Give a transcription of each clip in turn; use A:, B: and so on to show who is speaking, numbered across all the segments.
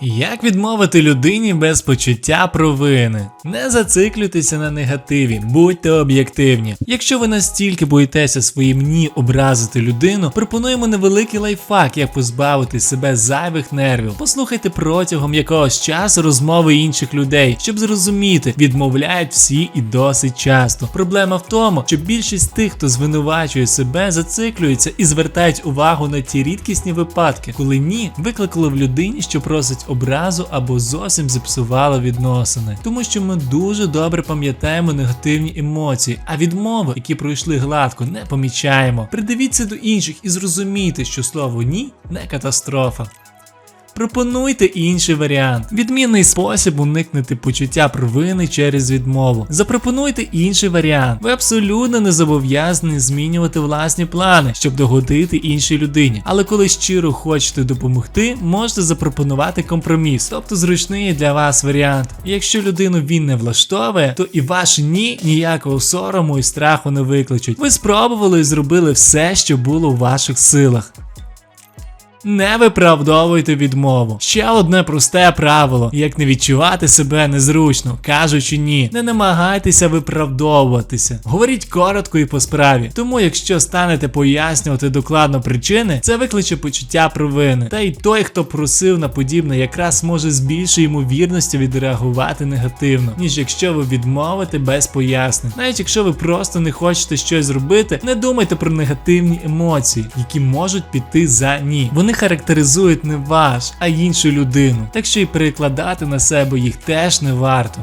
A: Як відмовити людині без почуття провини? Не зациклюйтеся на негативі, будьте об'єктивні. Якщо ви настільки боїтеся своїм ні образити людину, пропонуємо невеликий лайфхак, як позбавити себе зайвих нервів. Послухайте протягом якогось часу розмови інших людей, щоб зрозуміти, відмовляють всі і досить часто. Проблема в тому, що більшість тих, хто звинувачує себе, зациклюються і звертають увагу на ті рідкісні випадки, коли ні викликало в людині, що просить образу або зовсім зіпсувало відносини. Тому що ми дуже добре пам'ятаємо негативні емоції, а відмови, які пройшли гладко, не помічаємо. Придивіться до інших і зрозумійте, що слово ні не катастрофа. Пропонуйте інший варіант. Відмінний спосіб уникнути почуття провини через відмову. Запропонуйте інший варіант. Ви абсолютно не зобов'язані змінювати власні плани, щоб догодити іншій людині. Але коли щиро хочете допомогти, можете запропонувати компроміс, тобто зручний для вас варіант. Якщо людину він не влаштовує, то і ваше ні ніякого сорому і страху не викличуть. Ви спробували і зробили все, що було у ваших силах. Не виправдовуйте відмову. Ще одне просте правило: як не відчувати себе незручно, кажучи ні. Не намагайтеся виправдовуватися. Говоріть коротко і по справі. Тому, якщо станете пояснювати докладно причини, це викличе почуття провини. Та й той, хто просив на подібне, якраз може з більшою ймовірністю відреагувати негативно, ніж якщо ви відмовите без пояснень. Навіть якщо ви просто не хочете щось зробити, не думайте про негативні емоції, які можуть піти за ні. Вони характеризують не ваш, а іншу людину, так що і перекладати на себе їх теж не варто.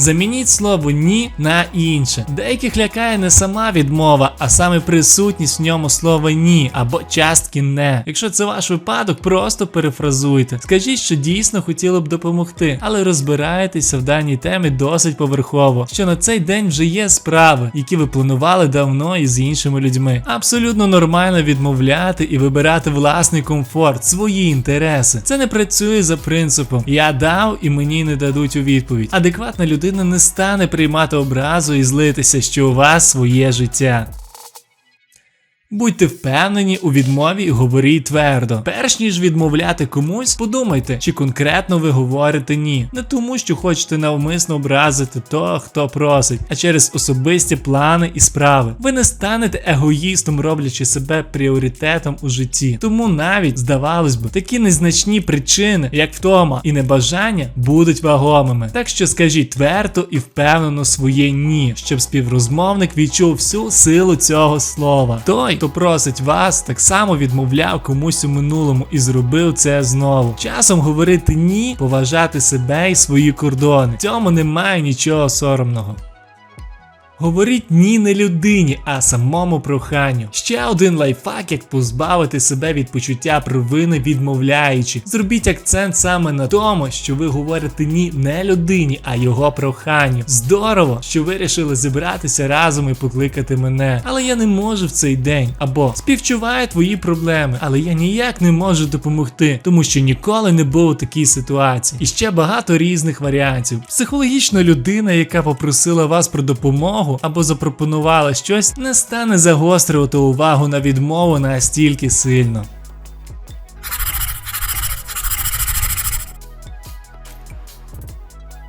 A: Замініть слово ні на інше. Деяких лякає не сама відмова, а саме присутність в ньому слова ні або частки не. Якщо це ваш випадок, просто перефразуйте. Скажіть, що дійсно хотіли б допомогти, але розбираєтеся в даній темі досить поверхово, що на цей день вже є справи, які ви планували давно із іншими людьми. Абсолютно нормально відмовляти і вибирати власний комфорт, свої інтереси. Це не працює за принципом я дав і мені не дадуть у відповідь. Адекватна людина не стане приймати образу і злитися, що у вас своє життя. Будьте впевнені у відмові і говоріть твердо. Перш ніж відмовляти комусь, подумайте, чи конкретно ви говорите ні. Не тому, що хочете навмисно образити того, хто просить, а через особисті плани і справи. Ви не станете егоїстом, роблячи себе пріоритетом у житті. Тому навіть, здавалось би, такі незначні причини, як втома і небажання, будуть вагомими. Так що скажіть твердо і впевнено своє ні, щоб співрозмовник відчув всю силу цього слова. Той, хто просить вас, так само відмовляв комусь у минулому і зробив це знову. Часом говорити ні, поважати себе і свої кордони. В цьому немає нічого соромного. Говоріть ні не людині, а самому проханню. Ще один лайфхак, як позбавити себе від почуття провини, відмовляючи. Зробіть акцент саме на тому, що ви говорите ні не людині, а його проханню. Здорово, що ви вирішили зібратися разом і покликати мене. Але я не можу в цей день. Або співчуваю твої проблеми, але я ніяк не можу допомогти, тому що ніколи не був у такій ситуації. І ще багато різних варіантів. Психологічна людина, яка попросила вас про допомогу або запропонувала щось, не стане загострювати увагу на відмову настільки сильно.